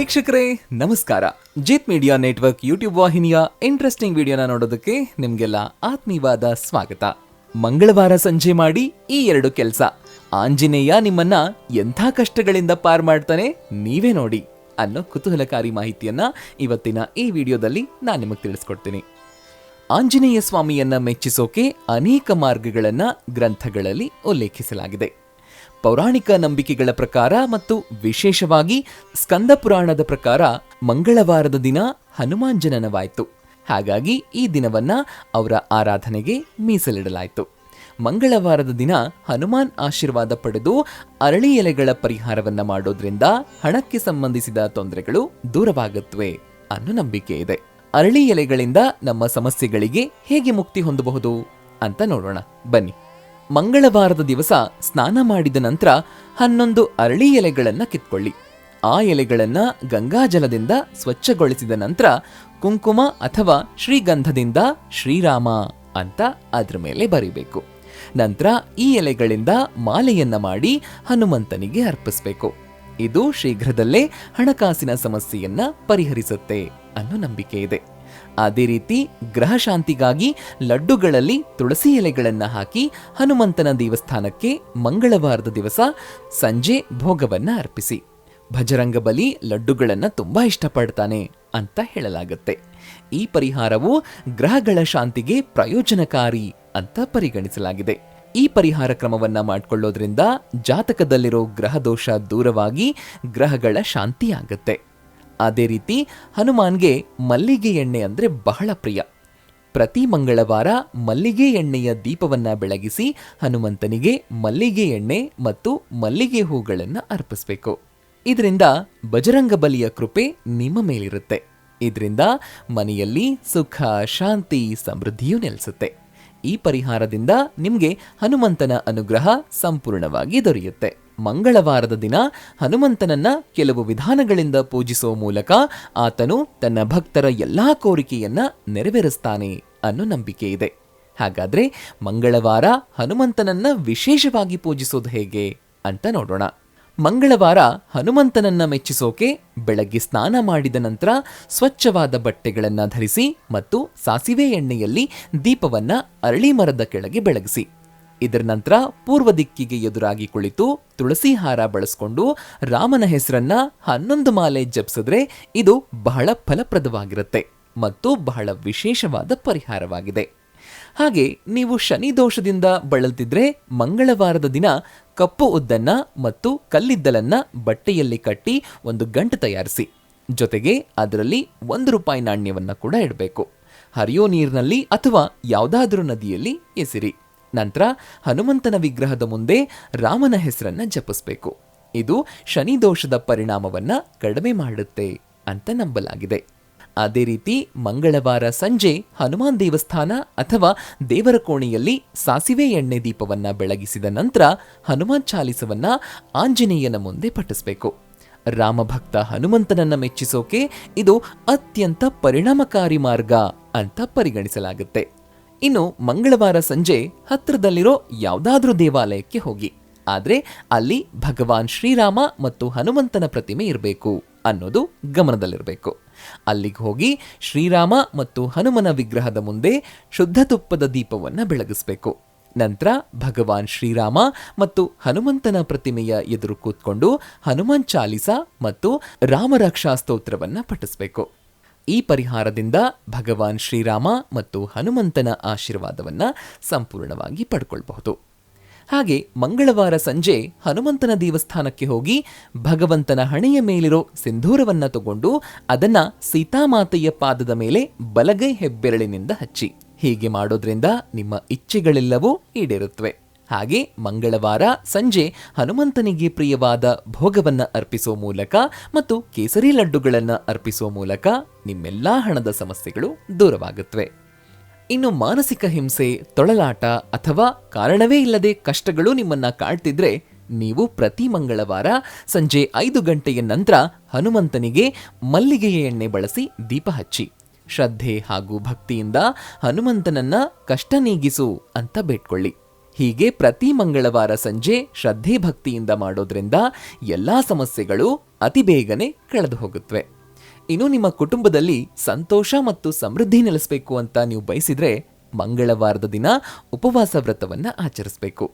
ವೀಕ್ಷಕರೇ, ನಮಸ್ಕಾರ. ಜಿತ್ media network YouTube ವಾಹಿನಿಯ ಇಂಟ್ರೆಸ್ಟಿಂಗ್ ವಿಡಿಯೋನ ನೋಡೋದಕ್ಕೆ ನಿಮ್ಗೆಲ್ಲ ಆತ್ಮೀಯವಾದ ಸ್ವಾಗತ. ಮಂಗಳವಾರ ಸಂಜೆ ಮಾಡಿ ಈ ಎರಡು ಕೆಲಸ. ಆಂಜನೇಯ ನಿಮ್ಮನ್ನ ಎಂಥ ಕಷ್ಟಗಳಿಂದ ಪಾರ್ ಮಾಡ್ತಾನೆ ನೀವೇ ನೋಡಿ ಅನ್ನೋ ಕುತೂಹಲಕಾರಿ ಮಾಹಿತಿಯನ್ನ ಇವತ್ತಿನ ಈ ವಿಡಿಯೋದಲ್ಲಿ ನಾನು ನಿಮಗೆ ತಿಳಿಸ್ಕೊಡ್ತೀನಿ. ಆಂಜನೇಯ ಸ್ವಾಮಿಯನ್ನ ಮೆಚ್ಚಿಸೋಕೆ ಅನೇಕ ಮಾರ್ಗಗಳನ್ನ ಗ್ರಂಥಗಳಲ್ಲಿ ಉಲ್ಲೇಖಿಸಲಾಗಿದೆ. ಪೌರಾಣಿಕ ನಂಬಿಕೆಗಳ ಪ್ರಕಾರ ಮತ್ತು ವಿಶೇಷವಾಗಿ ಸ್ಕಂದ ಪುರಾಣದ ಪ್ರಕಾರ ಮಂಗಳವಾರದ ದಿನ ಹನುಮಾನ್ ಜನನವಾಯಿತು. ಹಾಗಾಗಿ ಈ ದಿನವನ್ನ ಅವರ ಆರಾಧನೆಗೆ ಮೀಸಲಿಡಲಾಯಿತು. ಮಂಗಳವಾರದ ದಿನ ಹನುಮಾನ್ ಆಶೀರ್ವಾದ ಪಡೆದು ಅರಳಿ ಎಲೆಗಳ ಪರಿಹಾರವನ್ನ ಮಾಡೋದ್ರಿಂದ ಹಣಕ್ಕೆ ಸಂಬಂಧಿಸಿದ ತೊಂದರೆಗಳು ದೂರವಾಗುತ್ತವೆ ಅನ್ನೋ ನಂಬಿಕೆ ಇದೆ. ಅರಳಿ ಎಲೆಗಳಿಂದ ನಮ್ಮ ಸಮಸ್ಯೆಗಳಿಗೆ ಹೇಗೆ ಮುಕ್ತಿ ಹೊಂದಬಹುದು ಅಂತ ನೋಡೋಣ. ಬನ್ನಿ. ಮಂಗಳವಾರದ ದಿವಸ ಸ್ನಾನ ಮಾಡಿದ ನಂತರ ಹನ್ನೊಂದು ಅರಳಿ ಎಲೆಗಳನ್ನು ಕಿತ್ಕೊಳ್ಳಿ. ಆ ಎಲೆಗಳನ್ನ ಗಂಗಾಜಲದಿಂದ ಸ್ವಚ್ಛಗೊಳಿಸಿದ ನಂತರ ಕುಂಕುಮ ಅಥವಾ ಶ್ರೀಗಂಧದಿಂದ ಶ್ರೀರಾಮ ಅಂತ ಅದ್ರ ಮೇಲೆ ಬರಿಬೇಕು. ನಂತರ ಈ ಎಲೆಗಳಿಂದ ಮಾಲೆಯನ್ನ ಮಾಡಿ ಹನುಮಂತನಿಗೆ ಅರ್ಪಿಸಬೇಕು. ಇದು ಶೀಘ್ರದಲ್ಲೇ ಹಣಕಾಸಿನ ಸಮಸ್ಯೆಯನ್ನ ಪರಿಹರಿಸುತ್ತೆ ಅನ್ನೋ ನಂಬಿಕೆ ಇದೆ. ಅದೇ ರೀತಿ ಗ್ರಹ ಶಾಂತಿಗಾಗಿ ಲಡ್ಡುಗಳಲ್ಲಿ ತುಳಸಿ ಎಲೆಗಳನ್ನು ಹಾಕಿ ಹನುಮಂತನ ದೇವಸ್ಥಾನಕ್ಕೆ ಮಂಗಳವಾರದ ದಿವಸ ಸಂಜೆ ಭೋಗವನ್ನು ಅರ್ಪಿಸಿ. ಭಜರಂಗ ಬಲಿ ಲಡ್ಡುಗಳನ್ನು ತುಂಬಾ ಇಷ್ಟಪಡ್ತಾನೆ ಅಂತ ಹೇಳಲಾಗುತ್ತೆ. ಈ ಪರಿಹಾರವು ಗ್ರಹಗಳ ಶಾಂತಿಗೆ ಪ್ರಯೋಜನಕಾರಿ ಅಂತ ಪರಿಗಣಿಸಲಾಗಿದೆ. ಈ ಪರಿಹಾರ ಕ್ರಮವನ್ನ ಮಾಡಿಕೊಳ್ಳೋದ್ರಿಂದ ಜಾತಕದಲ್ಲಿರೋ ಗ್ರಹ ದೋಷ ದೂರವಾಗಿ ಗ್ರಹಗಳ ಶಾಂತಿ ಆಗುತ್ತೆ. ಅದೇ ರೀತಿ ಹನುಮಾನ್ಗೆ ಮಲ್ಲಿಗೆ ಎಣ್ಣೆ ಅಂದರೆ ಬಹಳ ಪ್ರಿಯ. ಪ್ರತಿ ಮಂಗಳವಾರ ಮಲ್ಲಿಗೆ ಎಣ್ಣೆಯ ದೀಪವನ್ನ ಬೆಳಗಿಸಿ ಹನುಮಂತನಿಗೆ ಮಲ್ಲಿಗೆ ಎಣ್ಣೆ ಮತ್ತು ಮಲ್ಲಿಗೆ ಹೂಗಳನ್ನು ಅರ್ಪಿಸಬೇಕು. ಇದರಿಂದ ಬಜರಂಗ ಬಲಿಯ ಕೃಪೆ ನಿಮ್ಮ ಮೇಲಿರುತ್ತೆ. ಇದರಿಂದ ಮನೆಯಲ್ಲಿ ಸುಖ, ಶಾಂತಿ, ಸಮೃದ್ಧಿಯೂ ನೆಲೆಸುತ್ತೆ. ಈ ಪರಿಹಾರದಿಂದ ನಿಮಗೆ ಹನುಮಂತನ ಅನುಗ್ರಹ ಸಂಪೂರ್ಣವಾಗಿ ದೊರೆಯುತ್ತೆ. ಮಂಗಳವಾರದ ದಿನ ಹನುಮಂತನನ್ನ ಕೆಲವು ವಿಧಾನಗಳಿಂದ ಪೂಜಿಸುವ ಮೂಲಕ ಆತನು ತನ್ನ ಭಕ್ತರ ಎಲ್ಲಾ ಕೋರಿಕೆಯನ್ನ ನೆರವೇರಿಸ್ತಾನೆ ಅನ್ನೋ ನಂಬಿಕೆ ಇದೆ. ಹಾಗಾದ್ರೆ ಮಂಗಳವಾರ ಹನುಮಂತನನ್ನ ವಿಶೇಷವಾಗಿ ಪೂಜಿಸೋದು ಹೇಗೆ ಅಂತ ನೋಡೋಣ. ಮಂಗಳವಾರ ಹನುಮಂತನನ್ನ ಮೆಚ್ಚಿಸೋಕೆ ಬೆಳಗ್ಗೆ ಸ್ನಾನ ಮಾಡಿದ ನಂತರ ಸ್ವಚ್ಛವಾದ ಬಟ್ಟೆಗಳನ್ನ ಧರಿಸಿ ಮತ್ತು ಸಾಸಿವೆ ಎಣ್ಣೆಯಲ್ಲಿ ದೀಪವನ್ನ ಅರಳಿ ಮರದ ಕೆಳಗೆ ಬೆಳಗಿಸಿ. ಇದರ ನಂತರ ಪೂರ್ವ ದಿಕ್ಕಿಗೆ ಎದುರಾಗಿ ಕುಳಿತು ತುಳಸಿ ಹಾರ ಬಳಸ್ಕೊಂಡು ರಾಮನ ಹೆಸರನ್ನ ಹನ್ನೊಂದು ಮಾಲೆ ಜಪಿಸಿದ್ರೆ ಇದು ಬಹಳ ಫಲಪ್ರದವಾಗಿರುತ್ತೆ ಮತ್ತು ಬಹಳ ವಿಶೇಷವಾದ ಪರಿಹಾರವಾಗಿದೆ. ಹಾಗೆ ನೀವು ಶನಿ ದೋಷದಿಂದ ಬಳಲ್ತಿದ್ರೆ ಮಂಗಳವಾರದ ದಿನ ಕಪ್ಪು ಉದ್ದನ್ನ ಮತ್ತು ಕಲ್ಲಿದ್ದಲನ್ನ ಬಟ್ಟೆಯಲ್ಲಿ ಕಟ್ಟಿ ಒಂದು ಗಂಟು ತಯಾರಿಸಿ. ಜೊತೆಗೆ ಅದರಲ್ಲಿ ಒಂದು ರೂಪಾಯಿ ನಾಣ್ಯವನ್ನು ಕೂಡ ಇಡಬೇಕು. ಹರಿಯೋ ನೀರಿನಲ್ಲಿ ಅಥವಾ ಯಾವುದಾದ್ರೂ ನದಿಯಲ್ಲಿ ಎಸಿರಿ. ನಂತರ ಹನುಮಂತನ ವಿಗ್ರಹದ ಮುಂದೆ ರಾಮನ ಹೆಸರನ್ನ ಜಪಿಸಬೇಕು. ಇದು ಶನಿ ದೋಷದ ಪರಿಣಾಮವನ್ನ ಕಡಿಮೆ ಮಾಡುತ್ತೆ ಅಂತ ನಂಬಲಾಗಿದೆ. ಅದೇ ರೀತಿ ಮಂಗಳವಾರ ಸಂಜೆ ಹನುಮಾನ್ ದೇವಸ್ಥಾನ ಅಥವಾ ದೇವರ ಕೋಣೆಯಲ್ಲಿ ಸಾಸಿವೆ ಎಣ್ಣೆ ದೀಪವನ್ನ ಬೆಳಗಿಸಿದ ನಂತರ ಹನುಮಾನ್ ಚಾಲಿಸವನ್ನ ಆಂಜನೇಯನ ಮುಂದೆ ಪಠಿಸಬೇಕು. ರಾಮಭಕ್ತ ಹನುಮಂತನನ್ನ ಮೆಚ್ಚಿಸೋಕೆ ಇದು ಅತ್ಯಂತ ಪರಿಣಾಮಕಾರಿ ಮಾರ್ಗ ಅಂತ ಪರಿಗಣಿಸಲಾಗುತ್ತೆ. ಇನ್ನು ಮಂಗಳವಾರ ಸಂಜೆ ಹತ್ತಿರದಲ್ಲಿರೋ ಯಾವುದಾದ್ರೂ ದೇವಾಲಯಕ್ಕೆ ಹೋಗಿ. ಆದ್ರೆ ಅಲ್ಲಿ ಭಗವಾನ್ ಶ್ರೀರಾಮ ಮತ್ತು ಹನುಮಂತನ ಪ್ರತಿಮೆ ಇರಬೇಕು ಅನ್ನೋದು ಗಮನದಲ್ಲಿರಬೇಕು. ಅಲ್ಲಿಗೆ ಹೋಗಿ ಶ್ರೀರಾಮ ಮತ್ತು ಹನುಮನ ವಿಗ್ರಹದ ಮುಂದೆ ಶುದ್ಧ ತುಪ್ಪದ ದೀಪವನ್ನು ಬೆಳಗಿಸಬೇಕು. ನಂತರ ಭಗವಾನ್ ಶ್ರೀರಾಮ ಮತ್ತು ಹನುಮಂತನ ಪ್ರತಿಮೆಯ ಎದುರು ಕೂತ್ಕೊಂಡು ಹನುಮಾನ್ ಚಾಲಿಸ ಮತ್ತು ರಾಮರಕ್ಷಾ ಸ್ತೋತ್ರವನ್ನು ಪಠಿಸಬೇಕು. ಈ ಪರಿಹಾರದಿಂದ ಭಗವಾನ್ ಶ್ರೀರಾಮ ಮತ್ತು ಹನುಮಂತನ ಆಶೀರ್ವಾದವನ್ನ ಸಂಪೂರ್ಣವಾಗಿ ಪಡ್ಕೊಳ್ಬಹುದು. ಹಾಗೆ ಮಂಗಳವಾರ ಸಂಜೆ ಹನುಮಂತನ ದೇವಸ್ಥಾನಕ್ಕೆ ಹೋಗಿ ಭಗವಂತನ ಹಣೆಯ ಮೇಲಿರೋ ಸಿಂಧೂರವನ್ನ ತಗೊಂಡು ಅದನ್ನ ಸೀತಾಮಾತೆಯ ಪಾದದ ಮೇಲೆ ಬಲಗೈ ಹೆಬ್ಬೆರಳಿನಿಂದ ಹಚ್ಚಿ. ಹೀಗೆ ಮಾಡೋದ್ರಿಂದ ನಿಮ್ಮ ಇಚ್ಛೆಗಳೆಲ್ಲವೂ ಈಡೇರುತ್ತವೆ. ಹಾಗೆ ಮಂಗಳವಾರ ಸಂಜೆ ಹನುಮಂತನಿಗೆ ಪ್ರಿಯವಾದ ಭೋಗವನ್ನು ಅರ್ಪಿಸುವ ಮೂಲಕ ಮತ್ತು ಕೇಸರಿ ಲಡ್ಡುಗಳನ್ನು ಅರ್ಪಿಸುವ ಮೂಲಕ ನಿಮ್ಮೆಲ್ಲಾ ಹಣದ ಸಮಸ್ಯೆಗಳು ದೂರವಾಗುತ್ತವೆ. ಇನ್ನು ಮಾನಸಿಕ ಹಿಂಸೆ, ತೊಳಲಾಟ ಅಥವಾ ಕಾರಣವೇ ಇಲ್ಲದೆ ಕಷ್ಟಗಳು ನಿಮ್ಮನ್ನ ಕಾಡ್ತಿದ್ರೆ ನೀವು ಪ್ರತಿ ಮಂಗಳವಾರ ಸಂಜೆ ಐದು ಗಂಟೆಯ ನಂತರ ಹನುಮಂತನಿಗೆ ಮಲ್ಲಿಗೆಯ ಎಣ್ಣೆ ಬಳಸಿ ದೀಪ ಹಚ್ಚಿ. ಶ್ರದ್ಧೆ ಹಾಗೂ ಭಕ್ತಿಯಿಂದ ಹನುಮಂತನನ್ನ ಕಷ್ಟ ನೀಗಿಸು ಅಂತ ಬೇಡ್ಕೊಳ್ಳಿ. ಹೀಗೆ ಪ್ರತಿ ಮಂಗಳವಾರ ಸಂಜೆ ಶ್ರದ್ಧೆ ಭಕ್ತಿಯಿಂದ ಮಾಡೋದ್ರಿಂದ ಎಲ್ಲ ಸಮಸ್ಯೆಗಳು ಅತಿ ಬೇಗನೆ ಕಳೆದು ಹೋಗುತ್ತವೆ. ಇನ್ನು ನಿಮ್ಮ ಕುಟುಂಬದಲ್ಲಿ ಸಂತೋಷ ಮತ್ತು ಸಮೃದ್ಧಿ ನೆಲೆಸಬೇಕು ಅಂತ ನೀವು ಬಯಸಿದ್ರೆ ಮಂಗಳವಾರದ ದಿನ ಉಪವಾಸ ವ್ರತವನ್ನು ಆಚರಿಸಬೇಕು.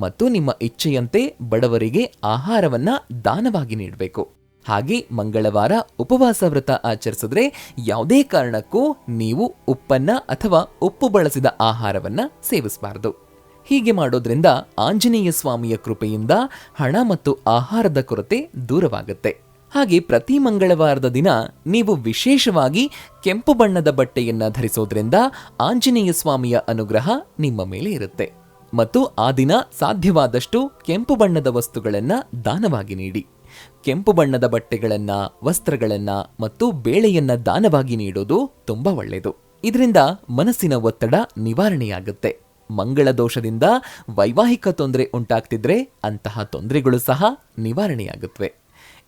ಮತ್ತು ನಿಮ್ಮ ಇಚ್ಛೆಯಂತೆ ಬಡವರಿಗೆ ಆಹಾರವನ್ನ ದಾನವಾಗಿ ನೀಡಬೇಕು. ಹಾಗೆ ಮಂಗಳವಾರ ಉಪವಾಸ ವ್ರತ ಆಚರಿಸಿದ್ರೆ ಯಾವುದೇ ಕಾರಣಕ್ಕೂ ನೀವು ಉಪ್ಪನ್ನ ಅಥವಾ ಉಪ್ಪು ಬಳಸಿದ ಆಹಾರವನ್ನ ಸೇವಿಸಬಾರದು. ಹೀಗೆ ಮಾಡೋದ್ರಿಂದ ಆಂಜನೇಯ ಸ್ವಾಮಿಯ ಕೃಪೆಯಿಂದ ಹಣ ಮತ್ತು ಆಹಾರದ ಕೊರತೆ ದೂರವಾಗುತ್ತೆ. ಹಾಗೆ ಪ್ರತಿ ಮಂಗಳವಾರದ ದಿನ ನೀವು ವಿಶೇಷವಾಗಿ ಕೆಂಪು ಬಣ್ಣದ ಬಟ್ಟೆಯನ್ನ ಧರಿಸೋದ್ರಿಂದ ಆಂಜನೇಯ ಸ್ವಾಮಿಯ ಅನುಗ್ರಹ ನಿಮ್ಮ ಮೇಲೆ ಇರುತ್ತೆ. ಮತ್ತು ಆ ದಿನ ಸಾಧ್ಯವಾದಷ್ಟು ಕೆಂಪು ಬಣ್ಣದ ವಸ್ತುಗಳನ್ನ ದಾನವಾಗಿ ನೀಡಿ. ಕೆಂಪು ಬಣ್ಣದ ಬಟ್ಟೆಗಳನ್ನ, ವಸ್ತ್ರಗಳನ್ನ ಮತ್ತು ಬೇಳೆಯನ್ನ ದಾನವಾಗಿ ನೀಡೋದು ತುಂಬಾ ಒಳ್ಳೆಯದು. ಇದರಿಂದ ಮನಸ್ಸಿನ ಒತ್ತಡ ನಿವಾರಣೆಯಾಗುತ್ತೆ. ಮಂಗಳ ದೋಷದಿಂದ ವೈವಾಹಿಕ ತೊಂದರೆ ಉಂಟಾಗ್ತಿದ್ರೆ ಅಂತಹ ತೊಂದರೆಗಳು ಸಹ ನಿವಾರಣೆಯಾಗುತ್ತವೆ.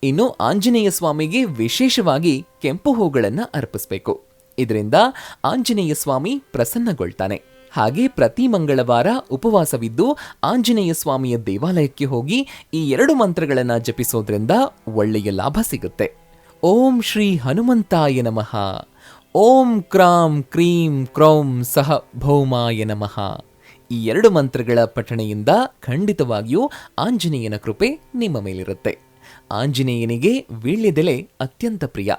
ಇನ್ನು ಆಂಜನೇಯ ಸ್ವಾಮಿಗೆ ವಿಶೇಷವಾಗಿ ಕೆಂಪು ಹೂಗಳನ್ನು ಅರ್ಪಿಸಬೇಕು. ಇದರಿಂದ ಆಂಜನೇಯ ಸ್ವಾಮಿ ಪ್ರಸನ್ನಗೊಳ್ತಾನೆ. ಹಾಗೆ ಪ್ರತಿ ಮಂಗಳವಾರ ಉಪವಾಸವಿದ್ದು ಆಂಜನೇಯ ಸ್ವಾಮಿಯ ದೇವಾಲಯಕ್ಕೆ ಹೋಗಿ ಈ ಎರಡು ಮಂತ್ರಗಳನ್ನು ಜಪಿಸೋದ್ರಿಂದ ಒಳ್ಳೆಯ ಲಾಭ ಸಿಗುತ್ತೆ. ಓಂ ಶ್ರೀ ಹನುಮಂತಾಯ ನಮಃ. ಓಂ ಕ್ರಾಂ ಕ್ರೀಂ ಕ್ರೌಂ ಸಹ ಭೌಮಾಯ ನಮಃ. ಈ ಎರಡು ಮಂತ್ರಗಳ ಪಠಣೆಯಿಂದ ಖಂಡಿತವಾಗಿಯೂ ಆಂಜನೇಯನ ಕೃಪೆ ನಿಮ್ಮ ಮೇಲಿರುತ್ತೆ. ಆಂಜನೇಯನಿಗೆ ವೀಳ್ಯದೆಲೆ ಅತ್ಯಂತ ಪ್ರಿಯ.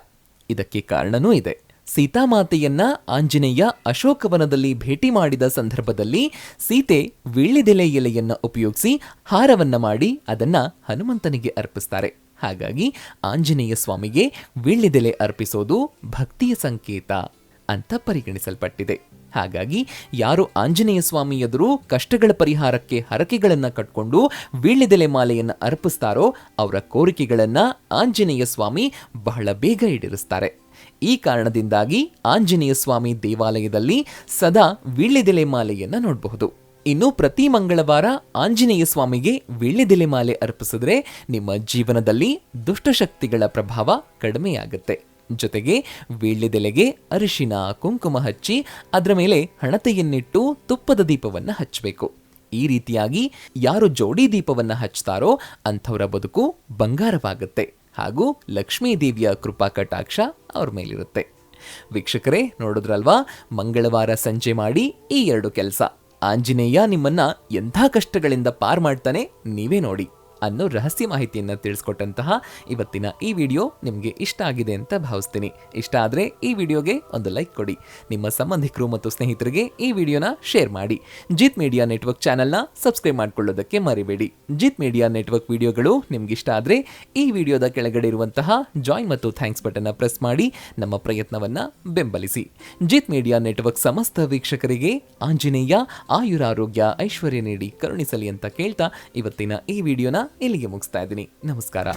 ಇದಕ್ಕೆ ಕಾರಣನೂ ಇದೆ. ಸೀತಾಮಾತೆಯನ್ನ ಆಂಜನೇಯ ಅಶೋಕವನದಲ್ಲಿ ಭೇಟಿ ಮಾಡಿದ ಸಂದರ್ಭದಲ್ಲಿ ಸೀತೆ ವೀಳ್ಯದೆಲೆ ಎಲೆಯನ್ನು ಉಪಯೋಗಿಸಿ ಹಾರವನ್ನ ಮಾಡಿ ಅದನ್ನ ಹನುಮಂತನಿಗೆ ಅರ್ಪಿಸ್ತಾರೆ. ಹಾಗಾಗಿ ಆಂಜನೇಯ ಸ್ವಾಮಿಗೆ ವೀಳ್ಯದೆಲೆ ಅರ್ಪಿಸೋದು ಭಕ್ತಿಯ ಸಂಕೇತ. ಅಂತ ಪರಿಗಣಿಸಲ್ಪಟ್ಟಿದೆ. ಹಾಗಾಗಿ ಯಾರು ಆಂಜನೇಯ ಸ್ವಾಮಿ ಎದುರು ಕಷ್ಟಗಳ ಪರಿಹಾರಕ್ಕೆ ಹರಕೆಗಳನ್ನು ಕಟ್ಕೊಂಡು ವೀಳ್ಯದೆಲೆ ಮಾಲೆಯನ್ನು ಅರ್ಪಿಸ್ತಾರೋ ಅವರ ಕೋರಿಕೆಗಳನ್ನು ಆಂಜನೇಯ ಸ್ವಾಮಿ ಬಹಳ ಬೇಗ ಈಡೇರಿಸ್ತಾರೆ. ಈ ಕಾರಣದಿಂದಾಗಿ ಆಂಜನೇಯ ಸ್ವಾಮಿ ದೇವಾಲಯದಲ್ಲಿ ಸದಾ ವೀಳ್ಯದೆಲೆ ಮಾಲೆಯನ್ನು ನೋಡಬಹುದು. ಇನ್ನು ಪ್ರತಿ ಮಂಗಳವಾರ ಆಂಜನೇಯ ಸ್ವಾಮಿಗೆ ವೀಳ್ಯದೆಲೆ ಮಾಲೆ ಅರ್ಪಿಸಿದ್ರೆ ನಿಮ್ಮ ಜೀವನದಲ್ಲಿ ದುಷ್ಟಶಕ್ತಿಗಳ ಪ್ರಭಾವ ಕಡಿಮೆಯಾಗುತ್ತೆ. ಜೊತೆಗೆ ವೀಳ್ಯದೆಲೆಗೆ ಅರಿಶಿನ ಕುಂಕುಮ ಹಚ್ಚಿ ಅದರ ಮೇಲೆ ಹಣತೆಯನ್ನಿಟ್ಟು ತುಪ್ಪದ ದೀಪವನ್ನ ಹಚ್ಚಬೇಕು. ಈ ರೀತಿಯಾಗಿ ಯಾರು ಜೋಡಿ ದೀಪವನ್ನ ಹಚ್ತಾರೋ ಅಂಥವರ ಬದುಕು ಬಂಗಾರವಾಗುತ್ತೆ ಹಾಗೂ ಲಕ್ಷ್ಮೀ ದೇವಿಯ ಕೃಪಾ ಕಟಾಕ್ಷ ಅವ್ರ ಮೇಲಿರುತ್ತೆ. ವೀಕ್ಷಕರೇ, ನೋಡಿದ್ರಲ್ವಾ? ಮಂಗಳವಾರ ಸಂಜೆ ಮಾಡಿ ಈ ಎರಡು ಕೆಲಸ. ಆಂಜನೇಯ ನಿಮ್ಮನ್ನ ಎಂಥ ಕಷ್ಟಗಳಿಂದ ಪಾರ್ ಮಾಡ್ತಾನೆ ನೀವೇ ನೋಡಿ. ಅನ್ನೋ ರಹಸ್ಯ ಮಾಹಿತಿಯನ್ನು ತಿಳಿಸ್ಕೊಟ್ಟಂತಹ ಇವತ್ತಿನ ಈ ವಿಡಿಯೋ ನಿಮಗೆ ಇಷ್ಟ ಆಗಿದೆ ಅಂತ ಭಾವಿಸ್ತೀನಿ. ಇಷ್ಟ ಆದರೆ ಈ ವಿಡಿಯೋಗೆ ಒಂದು ಲೈಕ್ ಕೊಡಿ. ನಿಮ್ಮ ಸಂಬಂಧಿಕರು ಮತ್ತು ಸ್ನೇಹಿತರಿಗೆ ಈ ವಿಡಿಯೋನ ಶೇರ್ ಮಾಡಿ. ಜಿತ್ ಮೀಡಿಯಾ ನೆಟ್ವರ್ಕ್ ಚಾನಲ್ನ ಸಬ್ಸ್ಕ್ರೈಬ್ ಮಾಡ್ಕೊಳ್ಳೋದಕ್ಕೆ ಮರಿಬೇಡಿ. ಜಿತ್ ಮೀಡಿಯಾ ನೆಟ್ವರ್ಕ್ ವಿಡಿಯೋಗಳು ನಿಮ್ಗೆ ಇಷ್ಟ ಆದರೆ ಈ ವಿಡಿಯೋದ ಕೆಳಗಡೆ ಇರುವಂತಹ ಜಾಯಿನ್ ಮತ್ತು ಥ್ಯಾಂಕ್ಸ್ ಬಟನ್ನ ಪ್ರೆಸ್ ಮಾಡಿ ನಮ್ಮ ಪ್ರಯತ್ನವನ್ನ ಬೆಂಬಲಿಸಿ. ಜಿತ್ ಮೀಡಿಯಾ ನೆಟ್ವರ್ಕ್ ಸಮಸ್ತ ವೀಕ್ಷಕರಿಗೆ ಆಂಜನೇಯ ಆಯುರಾರೋಗ್ಯ ಐಶ್ವರ್ಯ ನೀಡಿ ಕರುಣಿಸಲಿ ಅಂತ ಕೇಳ್ತಾ ಇವತ್ತಿನ ಈ ವಿಡಿಯೋನ ಇಲ್ಲಿಗೆ ಮುಗಿಸ್ತಾ ಇದ್ದೀನಿ. ನಮಸ್ಕಾರ.